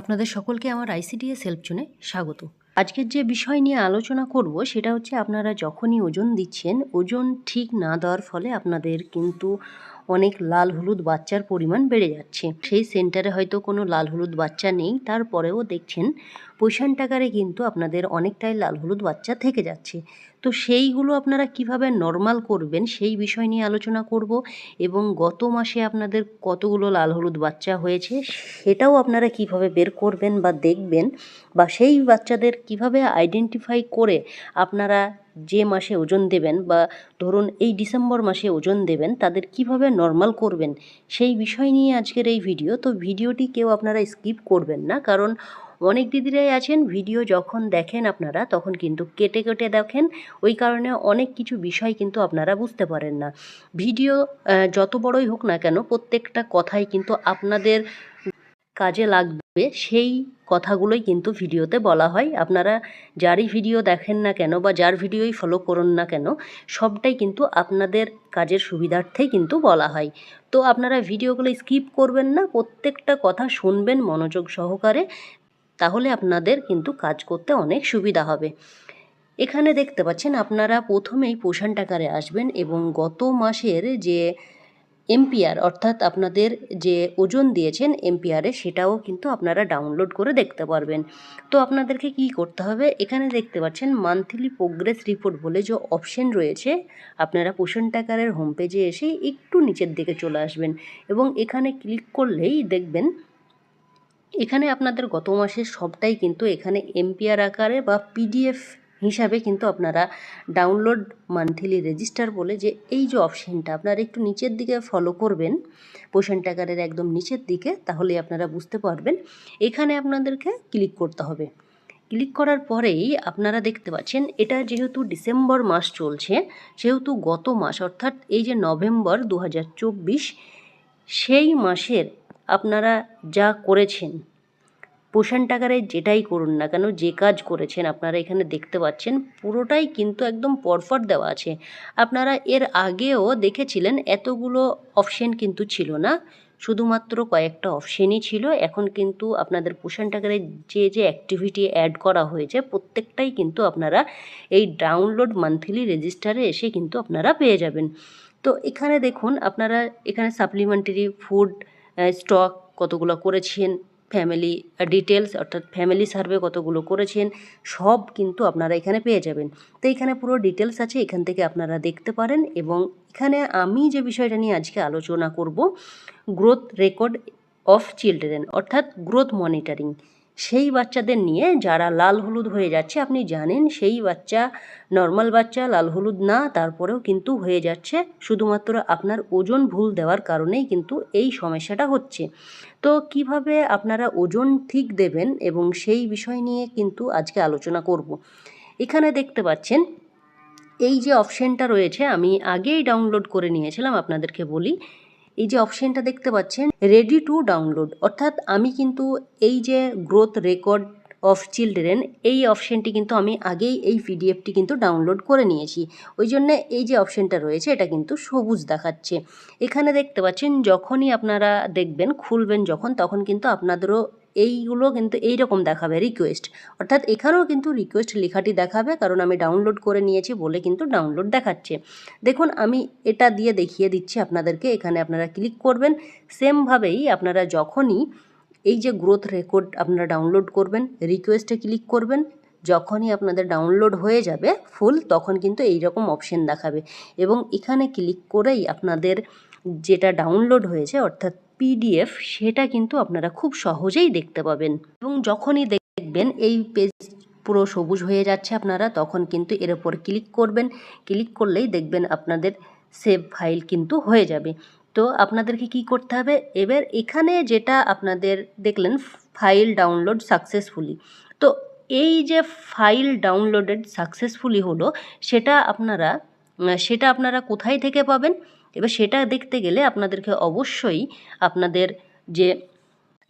আপনাদের সকলকে আমার আইসিডিএস হেল্প জোনে স্বাগত। আজকের যে বিষয় নিয়ে আলোচনা করব, সেটা হচ্ছে আপনারা যখনই ওজন দিচ্ছেন, ওজন ঠিক না দেওয়ার ফলে আপনাদের কিন্তু অনেক লাল হলুদ বাচ্চার পরিমাণ বেড়ে যাচ্ছে। সেই সেন্টারে হয়তো কোনো লাল হলুদ বাচ্চা নেই, তারপরেও দেখছেন পয়সান টাকারে কিন্তু আপনাদের অনেকটাই লাল হলুদ বাচ্চা থেকে যাচ্ছে। তো সেইগুলো আপনারা কীভাবে নর্মাল করবেন সেই বিষয় নিয়ে আলোচনা করব এবং গত মাসে আপনাদের কতগুলো লাল হলুদ বাচ্চা হয়েছে সেটাও আপনারা কীভাবে বের করবেন বা দেখবেন বা সেই বাচ্চাদের কীভাবে আইডেন্টিফাই করে আপনারা যে মাসে ওজন দেবেন বা ধরুন এই ডিসেম্বর মাসে ওজন দেবেন তাদের কীভাবে নর্মাল করবেন সেই বিষয় নিয়ে আজকের এই ভিডিও তো ভিডিওটি কেউ আপনারা স্কিপ করবেন না কারণ অনেক দিদিরাই আছেন, ভিডিও যখন দেখেন আপনারা, তখন কিন্তু কেটে কেটে দেখেন। ওই কারণে অনেক কিছু বিষয় কিন্তু আপনারা বুঝতে পারেন না। ভিডিও যত বড়ই হোক না কেন, প্রত্যেকটা কথাই কিন্তু আপনাদের কাজে লাগবে। সেই কথাগুলোই কিন্তু ভিডিওতে বলা হয়। আপনারা যারই ভিডিও দেখেন না কেন বা যার ভিডিওই ফলো করুন না কেন, সবটাই কিন্তু আপনাদের কাজের সুবিধার্থেই কিন্তু বলা হয়। তো আপনারা ভিডিওগুলো স্কিপ করবেন না, প্রত্যেকটা কথা শুনবেন মনোযোগ সহকারে। তাহলে আপনাদের কিন্তু কাজ করতে অনেক সুবিধা হবে। এখানে দেখতে পাচ্ছেন আপনারা প্রথমেই পোষণ টাকারে আসবেন এবং গত মাসের যে এমপিআর অর্থাৎ আপনাদের যে ওজন দিয়েছেন এমপিআরে সেটাও কিন্তু আপনারা ডাউনলোড করে দেখতে পারবেন। তো আপনাদেরকে কি করতে হবে? এখানে দেখতে পাচ্ছেন মান্থলি প্রোগ্রেস রিপোর্ট বলে যে অপশন রয়েছে। আপনারা পোষণ টাকারের হোম পেজে এসে একটু নিচের দিকে চলে আসবেন এবং এখানে ক্লিক করলেই দেখবেন এখানে আপনাদের গত মাসের সবটাই কিন্তু এখানে এমপিআর আকারে বা পিডিএফ হিসাবে কিন্তু আপনারা ডাউনলোড মান্থলি রেজিস্টার বলে যে এই যে অপশানটা আপনারা একটু নিচের দিকে ফলো করবেন পোষণ টাকারের একদম নিচের দিকে তাহলে আপনারা বুঝতে পারবেন। এখানে আপনাদেরকে ক্লিক করতে হবে। ক্লিক করার পরেই আপনারা দেখতে পাচ্ছেন, এটা যেহেতু ডিসেম্বর মাস চলছে, সেহেতু গত মাস, অর্থাৎ এই যে নভেম্বর দু হাজার চব্বিশ, সেই মাসের আপনারা যা করেছেন, পোষণ টাকারে যেটাই করুন না কেন, যে কাজ করেছেন আপনারা এখানে দেখতে পাচ্ছেন, পুরোটাই কিন্তু একদম পরপর দেওয়া আছে। আপনারা এর আগেও দেখেছিলেন, এতগুলো অপশন কিন্তু ছিল না, শুধুমাত্র কয়েকটা অপশনই ছিল। এখন কিন্তু আপনাদের পোষণ টাকারে যে যে অ্যাক্টিভিটি অ্যাড করা হয়েছে, প্রত্যেকটাই কিন্তু আপনারা এই ডাউনলোড মান্থলি রেজিস্টারে এসে কিন্তু আপনারা পেয়ে যাবেন। তো এখানে দেখুন, আপনারা এখানে সাপ্লিমেন্টারি ফুড স্টক কতগুলো করেছেন ফ্যামিলি ডিটেলস অর্থাৎ ফ্যামিলি সার্ভে কতগুলো করেছেন, সব কিন্তু আপনারা এখানে পেয়ে যাবেন। তো এখানে পুরো ডিটেলস আছে, এখান থেকে আপনারা দেখতে পারেন এবং এখানে আমি যে বিষয়টা নিয়ে আজকে আলোচনা করব গ্রোথ রেকর্ড অফ চিলড্রেন অর্থাৎ গ্রোথ মনিটরিং সেই বাচ্চাদের নিয়ে যারা লাল হলুদ হয়ে যাচ্ছে, আপনি জানেন সেই বাচ্চা নর্মাল বাচ্চা, লাল হলুদ না, তারপরেও কিন্তু হয়ে যাচ্ছে। শুধুমাত্র আপনার ওজন ভুল দেওয়ার কারণেই কিন্তু এই সমস্যাটা হচ্ছে। তো কীভাবে আপনারা ওজন ঠিক দেবেন এবং সেই বিষয় নিয়ে কিন্তু আজকে আলোচনা করব। এখানে দেখতে পাচ্ছেন, এই যে অপশানটা রয়েছে, আমি আগেই ডাউনলোড করে নিয়েছিলাম, আপনাদেরকে বলি। এই যে অপশানটা দেখতে পাচ্ছেন রেডি টু ডাউনলোড অর্থাৎ আমি কিন্তু এই যে গ্রোথ রেকর্ড অফ চিলড্রেন এই অপশানটি কিন্তু আমি আগেই এই পিডিএফটি কিন্তু ডাউনলোড করে নিয়েছি। ওই জন্য এই যে অপশানটা রয়েছে, এটা কিন্তু সবুজ দেখাচ্ছে। এখানে দেখতে পাচ্ছেন, যখনই আপনারা দেখবেন, খুলবেন যখন, তখন কিন্তু আপনাদেরও এইগুলো কিন্তু এই রকম দেখাবে রিকোয়েস্ট অর্থাৎ এখানেও কিন্তু রিকোয়েস্ট লেখাটি দেখাবে, কারণ আমি ডাউনলোড করে নিয়েছি বলে কিন্তু ডাউনলোড দেখাচ্ছে। দেখুন, আমি এটা দিয়ে দেখিয়ে দিচ্ছি আপনাদেরকে, এখানে আপনারা ক্লিক করবেন। সেমভাবেই আপনারা যখনই এই যে গ্রোথ রেকর্ড আপনারা ডাউনলোড করবেন রিকোয়েস্টে ক্লিক করবেন যখনই আপনাদের ডাউনলোড হয়ে যাবে ফুল তখন কিন্তু এই রকম অপশন দেখাবে। এবং এখানে ক্লিক করেই আপনাদের যেটা ডাউনলোড হয়েছে, অর্থাৎ পিডিএফ সেটা কিন্তু আপনারা খুব সহজেই দেখতে পাবেন। এবং যখনই দেখবেন এই পেজ পুরো সবুজ হয়ে যাচ্ছে আপনারা, তখন কিন্তু এর ওপর ক্লিক করবেন। ক্লিক করলেই দেখবেন আপনাদের সেভ ফাইল কিন্তু হয়ে যাবে। তো আপনাদেরকে কি করতে হবে? এবার এখানে যেটা আপনাদের দেখলেন ফাইল ডাউনলোড সাকসেসফুলি তো এই যে ফাইল ডাউনলোডেড সাকসেসফুলি হলো, সেটা আপনারা সেটা আপনারা কোথায় থেকে পাবেন? এবার সেটা দেখতে গেলে আপনাদেরকে অবশ্যই আপনাদের যে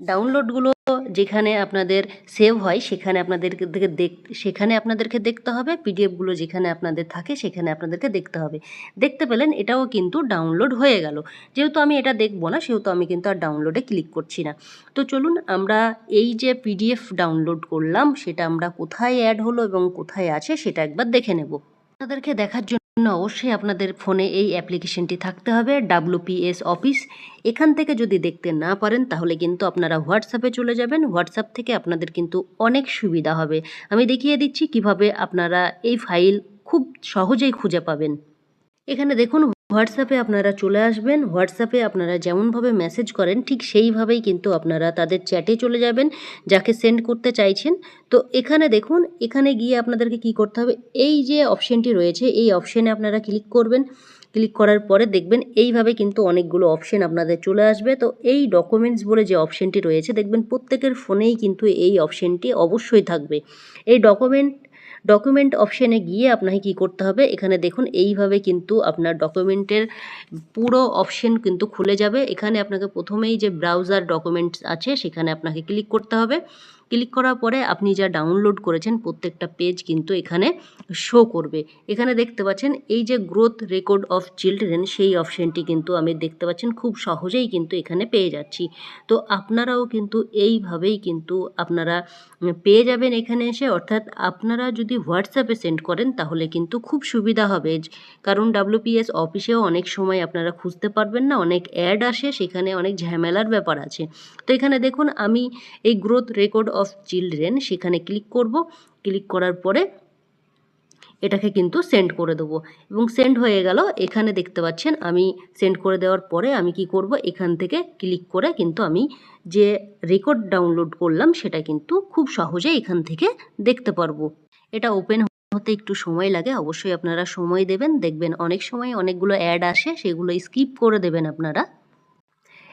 ডাউনলোডগুলো যেখানে আপনাদের সেভ হয়, সেখানে আপনাদেরকে দেখ, সেখানে আপনাদেরকে দেখতে হবে পিডিএফগুলো যেখানে আপনাদের থাকে, সেখানে আপনাদেরকে দেখতে হবে। দেখতে পেলেন এটাও কিন্তু ডাউনলোড হয়ে গেল। যেহেতু আমি এটা দেখব না, সেহেতু আমি কিন্তু আর ডাউনলোডে ক্লিক করছি না। তো চলুন আমরা এই যে পিডিএফ ডাউনলোড করলাম, সেটা আমরা কোথায় অ্যাড হলো এবং কোথায় আছে, সেটা একবার দেখে নেব। আপনাদেরকে দেখার জন্য অবশ্যই আপনাদের ফোনে এই অ্যাপ্লিকেশনটি থাকতে হবে ডাব্লুপিএস অফিস। এখান থেকে যদি দেখতে না পারেন, তাহলে কিন্তু আপনারা হোয়াটসঅ্যাপে চলে যাবেন। হোয়াটসঅ্যাপ থেকে আপনাদের কিন্তু অনেক সুবিধা হবে। আমি দেখিয়ে দিচ্ছি কীভাবে আপনারা এই ফাইল খুব সহজেই খুঁজে পাবেন। এখানে দেখুন হোয়াটসঅ্যাপে আপনারা চলে আসবেন, হোয়াটসঅ্যাপে আপনারা যেমনভাবে মেসেজ করেন, ঠিক সেইভাবেই কিন্তু আপনারা তাদের চ্যাটে চলে যাবেন, যাকে সেন্ড করতে চাইছেন। তো এখানে দেখুন, এখানে গিয়ে আপনাদেরকে কি করতে হবে? এই যে অপশানটি রয়েছে, এই অপশানে আপনারা ক্লিক করবেন। ক্লিক করার পরে দেখবেন এইভাবে কিন্তু অনেকগুলো অপশান আপনাদের চলে আসবে। তো এই ডকুমেন্টস বলে যে অপশানটি রয়েছে, দেখবেন প্রত্যেকের ফোনেই কিন্তু এই অপশানটি অবশ্যই থাকবে। এই ডকুমেন্ট ডকুমেন্ট অপশানে গিয়ে আপনাকে কি করতে হবে? এখানে দেখুন, এইভাবে কিন্তু আপনার ডকুমেন্টের পুরো অপশান কিন্তু খুলে যাবে। এখানে আপনাকে প্রথমেই যে ব্রাউজার ডকুমেন্টস আছে, সেখানে আপনাকে ক্লিক করতে হবে। ক্লিক করার পরে আপনি যা ডাউনলোড করেছেন প্রত্যেকটা পেজ কিন্তু এখানে শো করবে। এখানে দেখতে পাচ্ছেন এই যে গ্রোথ রেকর্ড অফ চিলড্রেন সেই অপশানটি কিন্তু আমি দেখতে পাচ্ছেন খুব সহজেই কিন্তু এখানে পেয়ে যাচ্ছি। তো আপনারাও কিন্তু এইভাবেই কিন্তু আপনারা পেয়ে যাবেন এখানে এসে। অর্থাৎ আপনারা যদি হোয়াটসঅ্যাপে সেন্ড করেন তাহলে কিন্তু খুব সুবিধা হবে। কারণ ডাব্লিউপিএস অফিসেও অনেক সময় আপনারা খুঁজতে পারবেন না, অনেক অ্যাড আসে, সেখানে অনেক ঝামেলার ব্যাপার আছে। তো এখানে দেখুন আমি এই গ্রোথ রেকর্ড অফ চিলড্রেন সেখানে ক্লিক করব। ক্লিক করার পরে এটাকে কিন্তু সেন্ড করে দেবো। এবং সেন্ড হয়ে গেল, এখানে দেখতে পাচ্ছেন আমি সেন্ড করে দেওয়ার পরে আমি কি করব? এখান থেকে ক্লিক করে কিন্তু আমি যে রেকর্ড ডাউনলোড করলাম সেটা কিন্তু খুব সহজে এখান থেকে দেখতে পারব। এটা ওপেন হতে একটু সময় লাগে, অবশ্যই আপনারা সময় দেবেন। দেখবেন অনেক সময় অনেকগুলো অ্যাড আসে, সেগুলো স্কিপ করে দেবেন আপনারা।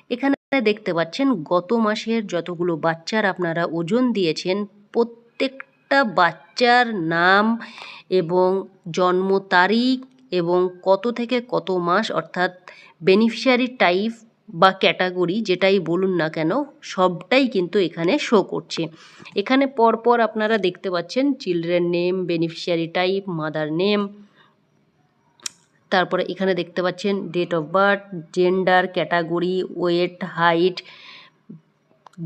এখানে দেখতে পাচ্ছেন, গত মাসের যতগুলো বাচ্চার আপনারা ওজন দিয়েছেন, প্রত্যেকটা বাচ্চার নাম এবং জন্ম তারিখ এবং কত থেকে কত মাস, অর্থাৎ বেনিফিশিয়ারি টাইপ বা ক্যাটাগরি যেটাই বলুন না কেন, সবটাই কিন্তু এখানে শো করছে। এখানে পরপর আপনারা দেখতে পাচ্ছেন children name beneficiary type mother name তারপরে এখানে দেখতে পাচ্ছেন date of birth gender category weight height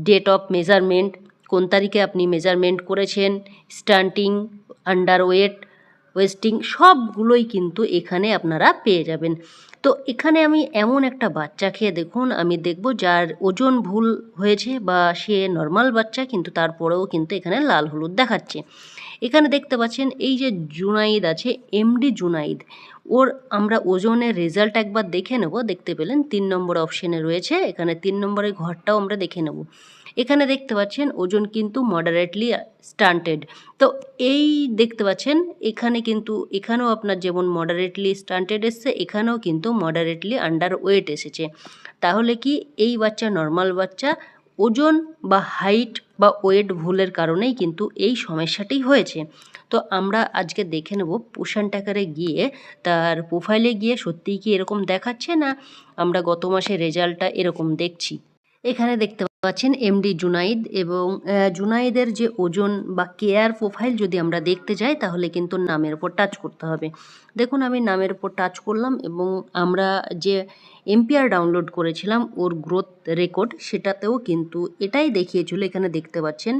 date of measurement কোন তারিখে আপনি মেজারমেন্ট করেছেন স্টান্টিং আন্ডার ওয়েট ওয়েস্টিং সবগুলোই কিন্তু এখানে আপনারা পেয়ে যাবেন। তো এখানে আমি এমন একটা বাচ্চা খেয়ে দেখুন, আমি দেখব যার ওজন ভুল হয়েছে বা সে নর্মাল বাচ্চা, কিন্তু তারপরেও কিন্তু এখানে লাল হলুদ দেখাচ্ছে। এখানে দেখতে পাচ্ছেন, এই যে জুনাইদ আছে এমডি জুনাইদ, ওর আমরা ওজনের রেজাল্ট একবার দেখে নেব, দেখতে পেলেন, তিন নম্বর অপশানে রয়েছে, এখানে তিন নম্বরের ঘরটাও আমরা দেখে নেব। এখানে দেখতে পাচ্ছেন ওজন কিন্তু মডারেটলি স্টান্টেড তো এই দেখতে পাচ্ছেন, এখানে কিন্তু, এখানেও আপনার যেমন মডারেটলি স্টান্টেড এসছে, এখানেও কিন্তু মডারেটলি আন্ডার ওয়েট এসেছে। তাহলে কি এই বাচ্চা নর্মাল বাচ্চা, ওজন বা হাইট বা ওয়েট ভুলের কারণেই কিন্তু এই সমস্যাটি হয়েছে। তো আমরা আজকে দেখে নেব পোষণ টাকারে গিয়ে, তার প্রোফাইলে গিয়ে সত্যিই কি এরকম দেখাচ্ছে না আমরা গত মাসে রেজাল্টটা এরকম দেখছি। এখানে দেখতে পাচ্ছেন এমডি জুনাইদ এবং জুনাইদের যে ওজন বা কেয়ার প্রোফাইল যদি আমরা দেখতে যাই, তাহলে কিন্তু নামের ওপর টাচ করতে হবে। দেখুন, আমি নামের ওপর টাচ করলাম এবং আমরা যে এমপিআর ডাউনলোড করেছিলাম, ওর গ্রোথ রেকর্ড সেটাতেও কিন্তু এটাই দেখিয়েছিল। এখানে দেখতে পাচ্ছেন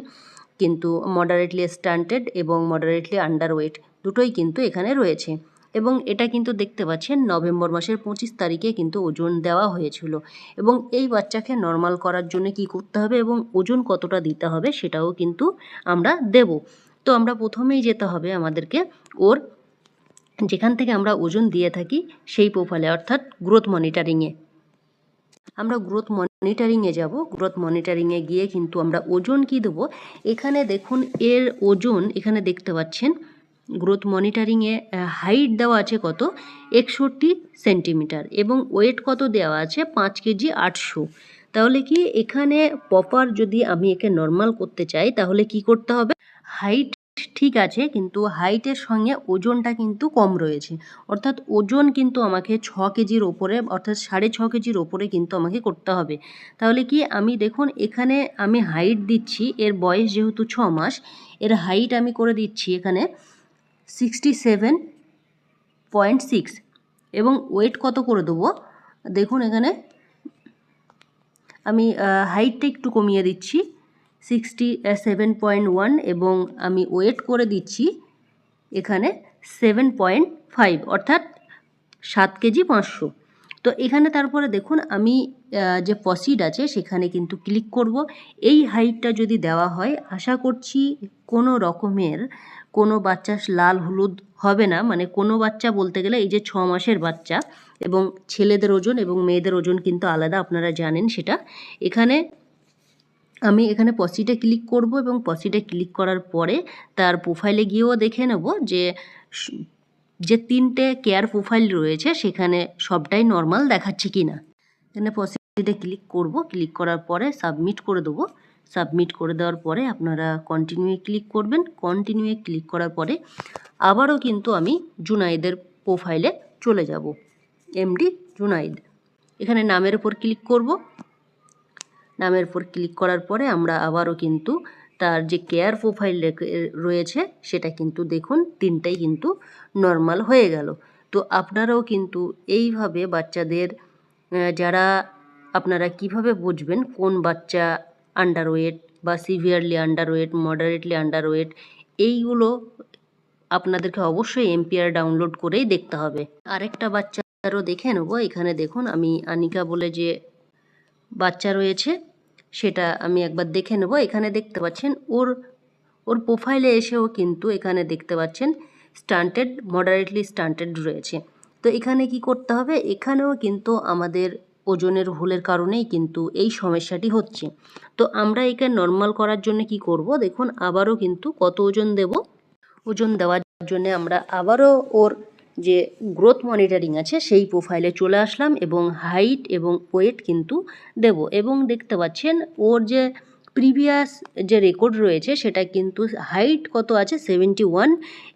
কিন্তু মডারেটলি স্টান্টেড এবং মডারেটলি আন্ডার ওয়েট দুটোই কিন্তু এখানে রয়েছে। এবং এটা কিন্তু দেখতে পাচ্ছেন, নভেম্বর মাসের পঁচিশ তারিখে কিন্তু ওজন দেওয়া হয়েছিল। এবং এই বাচ্চাকে নর্মাল করার জন্য কি করতে হবে এবং ওজন কতটা দিতে হবে সেটাও কিন্তু আমরা দেব। তো আমরা প্রথমেই যেতে হবে আমাদেরকে ওর যেখান থেকে আমরা ওজন দিয়ে থাকি সেই প্রোফাইলে অর্থাৎ গ্রোথ মনিটারিংয়ে আমরা গ্রোথ মনিটারিংয়ে যাব গ্রোথ মনিটারিংয়ে গিয়ে কিন্তু আমরা ওজন কি দেবো? এখানে দেখুন, এর ওজন, এখানে দেখতে পাচ্ছেন গ্রোথ মনিটরিংয়ে হাইট দেওয়া আছে কত? একষট্টি সেন্টিমিটার এবং ওয়েট কত দেওয়া আছে? পাঁচ কেজি আটশো। তাহলে কি এখানে প্রপার যদি আমি একে নর্মাল করতে চাই, তাহলে কি করতে হবে? হাইট ঠিক আছে, কিন্তু হাইটের সঙ্গে ওজনটা কিন্তু কম রয়েছে। অর্থাৎ ওজন কিন্তু আমাকে ছ কেজির ওপরে, অর্থাৎ সাড়ে ছ কেজির ওপরে কিন্তু আমাকে করতে হবে। তাহলে কি আমি দেখুন, এখানে আমি হাইট দিচ্ছি, এর বয়স যেহেতু ছ মাস, এর হাইট আমি করে দিচ্ছি এখানে। সিক্সটি সেভেন পয়েন্ট সিক্স এবং ওয়েট কত করে দেবো? দেখুন এখানে আমি হাইটটা একটু কমিয়ে দিচ্ছি। সিক্সটি সেভেন পয়েন্ট ওয়ান এবং আমি ওয়েট করে দিচ্ছি এখানে সেভেন পয়েন্ট ফাইভ অর্থাৎ সাত কেজি পাঁচশো। তো এখানে তারপরে দেখুন আমি যে পসিড আছে সেখানে কিন্তু ক্লিক করব। এই হাইটটা যদি দেওয়া হয়, আশা করছি কোনো রকমের কোনো বাচ্চা লাল হলুদ হবে না। মানে কোনো বাচ্চা বলতে গেলে এই যে ছ মাসের বাচ্চা এবং ছেলেদের ওজন এবং মেয়েদের ওজন কিন্তু আলাদা, আপনারা জানেন সেটা। এখানে আমি এখানে পসিটা ক্লিক করব এবং পসিটা ক্লিক করার পরে তার প্রোফাইলে গিয়েও দেখে নেব যে যে তিনটে কেয়ার প্রোফাইল রয়েছে সেখানে সবটাই নর্মাল দেখাচ্ছে কি না এখানে পসিটে ক্লিক করব। ক্লিক করার পরে সাবমিট করে দেবো। সাবমিট করে দেওয়ার পরে আপনারা কন্টিনিউয়ে ক্লিক করবেন। কন্টিনিউয়ে ক্লিক করার পরে আবারও কিন্তু আমি জুনাইদের প্রোফাইলে চলে যাব। এমডি জুনাইদ এখানে নামের উপর ক্লিক করব। নামের উপর ক্লিক করার পরে আমরা আবারও কিন্তু তার যে কেয়ার প্রোফাইল রয়েছে সেটা কিন্তু দেখুন, তিনটাই কিন্তু নর্মাল হয়ে গেল। তো আপনারাও কিন্তু এইভাবে বাচ্চাদের যারা আপনারা কীভাবে বুঝবেন কোন বাচ্চা আন্ডার ওয়েট বা সিভিয়ারলি আন্ডারওয়েট মডারেটলি আন্ডারওয়েট এইগুলো আপনাদেরকে অবশ্যই এমপিআর ডাউনলোড করেই দেখতে হবে। আরেকটা বাচ্চারও দেখে নেব। এখানে দেখুন, আমি আনিকা বলে যে বাচ্চা রয়েছে, সেটা আমি একবার দেখে নেব। এখানে দেখতে পাচ্ছেন, ওর ওর প্রোফাইলে এসেও কিন্তু এখানে দেখতে পাচ্ছেন স্টান্টেড মডারেটলি স্টান্টেড রয়েছে। তো এখানে কি করতে হবে? এখানেও কিন্তু আমাদের ওজনের ভুলের কারণেই কিন্তু এই সমস্যাটি হচ্ছে। তো আমরা একে নর্মাল করার জন্য কি করব? দেখুন, আবারও কিন্তু কত ওজন দেব? ওজন দেওয়ার জন্য আমরা আবারও ওর যে গ্রোথ মনিটরিং আছে, সেই প্রোফাইলে চলে আসলাম এবং হাইট এবং ওয়েট কিন্তু দেব। এবং দেখতে পাচ্ছেন, ওর যে প্রিভিয়াস যে রেকর্ড রয়েছে, সেটা কিন্তু হাইট কত আছে? সেভেন্টি ওয়ান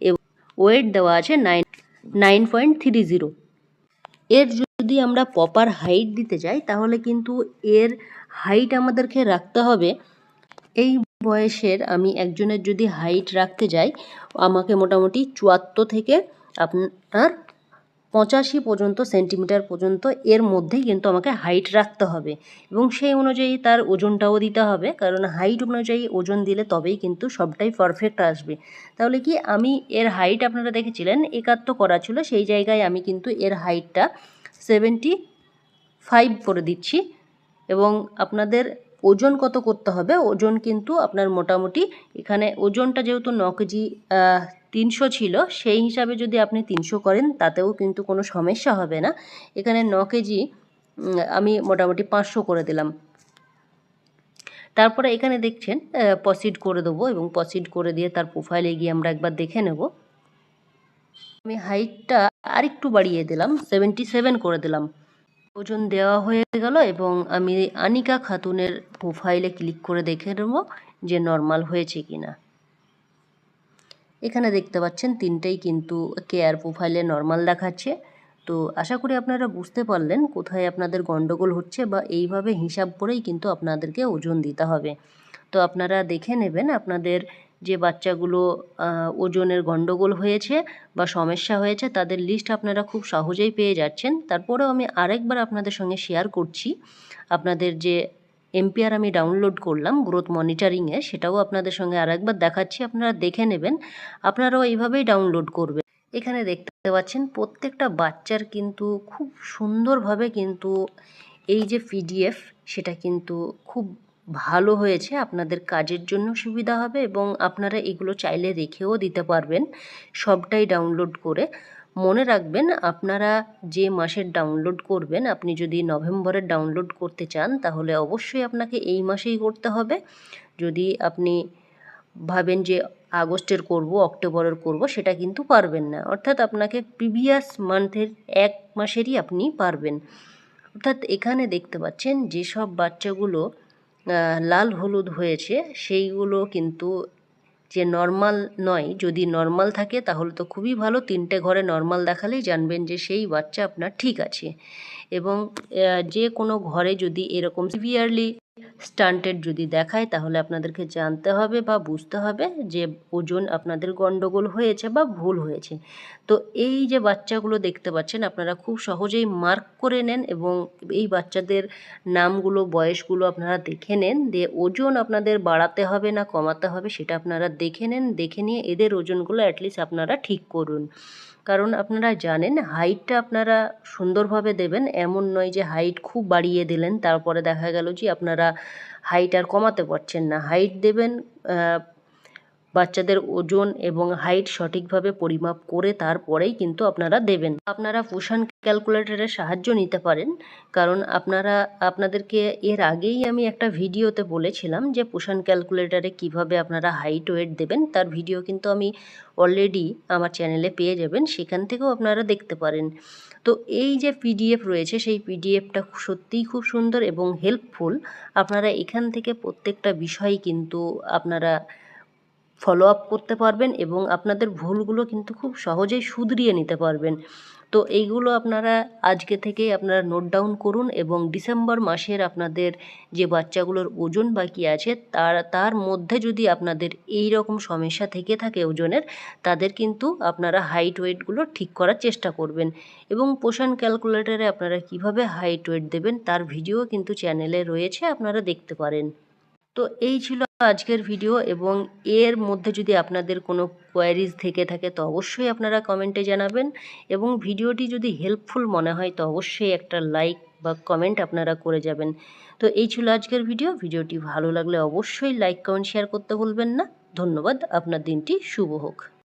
এবং ওয়েট দেওয়া আছে nine nine point three zero এর যদি আমরা প্রপার হাইট দিতে যাই, তাহলে কিন্তু এর হাইট আমাদেরকে রাখতে হবে। এই বয়সের আমি একজনের যদি হাইট রাখতে যাই, আমাকে মোটামুটি চুয়াত্তর থেকে আপনার পঁচাশি পর্যন্ত সেন্টিমিটার পর্যন্ত এর মধ্যেই কিন্তু আমাকে হাইট রাখতে হবে। এবং সেই অনুযায়ী তার ওজনটাও দিতে হবে, কারণ হাইট অনুযায়ী ওজন দিলে তবেই কিন্তু সবটাই পারফেক্ট আসবে। তাহলে কি আমি এর হাইট আপনারা দেখেছিলেন, একাত্তর করা ছিল, সেই জায়গায় আমি কিন্তু এর হাইটটা সেভেন্টি ফাইভ করে দিচ্ছি। এবং আপনাদের ওজন কত করতে হবে? ওজন কিন্তু আপনার মোটামুটি এখানে ওজনটা যেহেতু ন কেজি তিনশো ছিল, সেই হিসাবে যদি আপনি তিনশো করেন তাতেও কিন্তু কোনো সমস্যা হবে না। এখানে ন কেজি আমি মোটামুটি পাঁচশো করে দিলাম। তারপরে এখানে দেখছেন পসিড করে দেবো এবং পসিড করে দিয়ে তার প্রোফাইলে গিয়ে আমরা একবার দেখে নেব। আমি হাইটটা আরেকটু বাড়িয়ে দিলাম, সেভেন্টি সেভেন করে দিলাম। ওজন দেওয়া হয়ে গেল এবং আমি আনিকা খাতুনের প্রোফাইলে ক্লিক করে দেখে নেব যে নর্মাল হয়েছে কি না এখানে দেখতে পাচ্ছেন তিনটেই কিন্তু কেয়ার প্রোফাইলে নর্মাল দেখাচ্ছে। তো আশা করি আপনারা বুঝতে পারলেন কোথায় আপনাদের গন্ডগোল হচ্ছে বা এইভাবে হিসাব করেই কিন্তু আপনাদেরকে ওজন দিতে হবে। তো আপনারা দেখে নেবেন আপনাদের যে বাচ্চাগুলো ওজনের গন্ডগোল হয়েছে বা সমস্যা হয়েছে, তাদের লিস্ট আপনারা খুব সহজেই পেয়ে যাচ্ছেন। তারপরেও আমি আরেকবার আপনাদের সঙ্গে শেয়ার করছি। আপনাদের যে এমপিআর আমি ডাউনলোড করলাম গ্রোথ মনিটরিংয়ে সেটাও আপনাদের সঙ্গে আরেকবার দেখাচ্ছি, আপনারা দেখে নেবেন। আপনারাও এইভাবেই ডাউনলোড করবেন। এখানে দেখতে পাচ্ছেন, প্রত্যেকটা বাচ্চার কিন্তু খুব সুন্দরভাবে কিন্তু এই যে পিডিএফ সেটা কিন্তু খুব ভালো হয়েছে, আপনাদের কাজের জন্য সুবিধা হবে এবং আপনারা এগুলো চাইলে রেখেও দিতে পারবেন। সবটাই ডাউনলোড করে মনে রাখবেন, আপনারা যে মাসের ডাউনলোড করবেন, আপনি যদি নভেম্বরের ডাউনলোড করতে চান, তাহলে অবশ্যই আপনাকে এই মাসেই করতে হবে। যদি আপনি ভাবেন যে আগস্টের করব, অক্টোবরের করব, সেটা কিন্তু পারবেন না। অর্থাৎ আপনাকে প্রিভিয়াস মান্থের এক মাসেরই আপনি পারবেন। অর্থাৎ এখানে দেখতে পাচ্ছেন, যেসব বাচ্চাগুলো লাল হলুদ হয়েছে, সেইগুলো কিন্তু যে নর্মাল নয়, যদি নর্মাল থাকে তাহলে তো খুবই ভালো। তিনটে ঘরে নর্মাল দেখালেই জানবেন যে সেই বাচ্চা আপনার ঠিক আছে। এবং যে কোনো ঘরে যদি এরকম সিভিয়ারলি স্টান্টেড যদি দেখায়, তাহলে আপনাদেরকে জানতে হবে বা বুঝতে হবে যে ওজন আপনাদের গন্ডগোল হয়েছে বা ভুল হয়েছে। তো এই যে বাচ্চাগুলো দেখতে পাচ্ছেন, আপনারা খুব সহজেই মার্ক করে নেন এবং এই বাচ্চাদের নামগুলো, বয়সগুলো আপনারা দেখে নেন দিয়ে ওজন আপনাদের বাড়াতে হবে না কমাতে হবে, সেটা আপনারা দেখে নেন, দেখে নিয়ে এদের ওজনগুলো অ্যাটলিস্ট আপনারা ঠিক করুন। কারণ আপনারা জানেন হাইটটা আপনারা সুন্দরভাবে দেবেন। এমন নয় যে হাইট খুব বাড়িয়ে দিলেন, তারপরে দেখা গেল যে আপনারা হাইট আর কমাতে পারছেন না। হাইট দেবেন বাচ্চাদের ওজন এবং হাইট সঠিকভাবে পরিমাপ করে তারপরেই কিন্তু আপনারা দেবেন। আপনারা পোষণ ক্যালকুলেটরের সাহায্য নিতে পারেন, কারণ আপনারা, আপনাদেরকে এর আগেই আমি একটা ভিডিওতে বলেছিলাম যে পোষণ ক্যালকুলেটরে কীভাবে আপনারা হাইট ওয়েট দেবেন। তার ভিডিও কিন্তু আমি অলরেডি আমার চ্যানেলে পেয়ে যাবেন, সেখান থেকেও আপনারা দেখতে পারেন। তো এই যে পিডিএফ রয়েছে, সেই পিডিএফটা সত্যিই খুব সুন্দর এবং হেল্পফুল আপনারা এখান থেকে প্রত্যেকটা বিষয় কিন্তু আপনারা ফলো আপ করতে পারবেন এবং আপনাদের ভুলগুলো কিন্তু খুব সহজেই শুধরিয়ে নিতে পারবেন। তো এইগুলো আপনারা আজকে থেকেই আপনারা নোট ডাউন করুন এবং ডিসেম্বর মাসের আপনাদের যে বাচ্চাগুলোর ওজন বাকি আছে, তার তার মধ্যে যদি আপনাদের এই রকম সমস্যা থেকে থাকে ওজনের, তাদের কিন্তু আপনারা হাইট ওয়েটগুলো ঠিক করার চেষ্টা করবেন। এবং পোষণ ক্যালকুলেটরে আপনারা কীভাবে হাইট ওয়েট দেবেন, তার ভিডিও কিন্তু চ্যানেলে রয়েছে, আপনারা দেখতে পারেন। তো এই ছিল আজকের ভিডিও এবং এর মধ্যে যদি আপনাদের কোনো কোয়ারিজ থেকে থাকে, তো অবশ্যই আপনারা কমেন্টে জানাবেন এবং ভিডিওটি যদি হেল্পফুল মনে হয়, তো অবশ্যই একটা লাইক বা কমেন্ট আপনারা করে যাবেন। তো এই ছিল আজকের ভিডিও ভিডিওটি ভালো লাগলে অবশ্যই লাইক কমেন্ট শেয়ার করতে ভুলবেন না। ধন্যবাদ, আপনার দিনটি শুভ হোক।